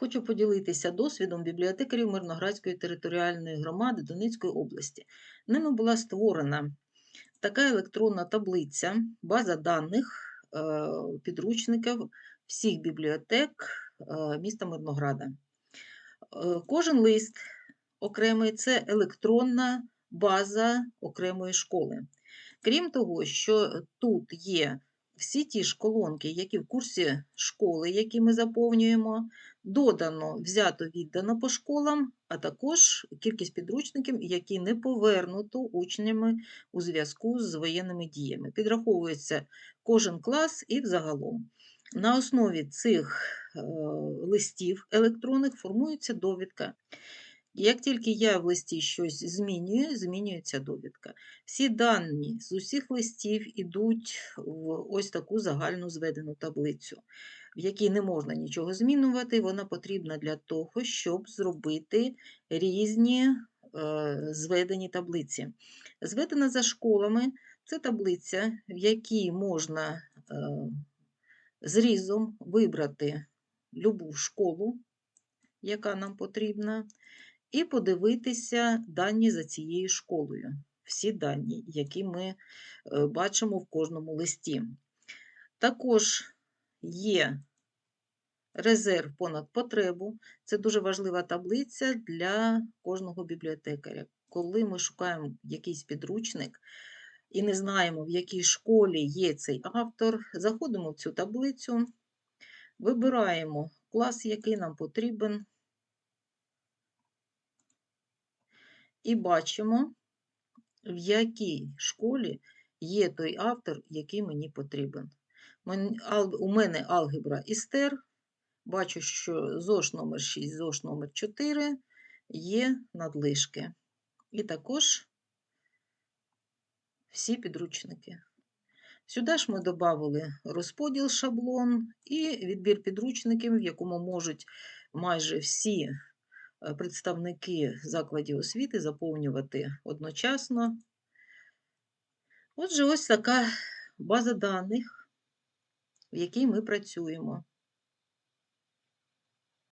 Хочу поділитися досвідом бібліотекарів Мирноградської територіальної громади Донецької області. Ними була створена така електронна таблиця, база даних е, підручників всіх бібліотек е, міста Мирнограда. Е, Кожен лист окремий це електронна база окремої школи. Крім того, що тут є всі ті ж колонки, які в курсі школи, які ми заповнюємо, додано, взято, віддано по школам, а також кількість підручників, які не повернуто учнями у зв'язку з воєнними діями. Підраховується кожен клас і взагалом. На основі цих е, листів електронних формується довідка. Як тільки я в листі щось змінюю, змінюється довідка. Всі дані з усіх листів йдуть в ось таку загальну зведену таблицю, в якій не можна нічого змінювати. Вона потрібна для того, щоб зробити різні е, зведені таблиці. Зведена за школами це таблиця, в якій можна е, зрізом вибрати любу школу, яка нам потрібна і подивитися дані за цією школою. Всі дані, які ми е, бачимо в кожному листі. Також є резерв понад потребу. Це дуже важлива таблиця для кожного бібліотекаря. Коли ми шукаємо якийсь підручник і не знаємо, в якій школі є цей автор, заходимо в цю таблицю, вибираємо клас, який нам потрібен. І бачимо, в якій школі є той автор, який мені потрібен. У мене алгебра істер. Бачу, що ЗОШ номер 6 ЗОШ номер 4 є надлишки. І також всі підручники. Сюди ж ми додали розподіл шаблон і відбір підручників, в якому можуть майже всі представники закладів освіти заповнювати одночасно. Отже, ось така база даних, в якій ми працюємо.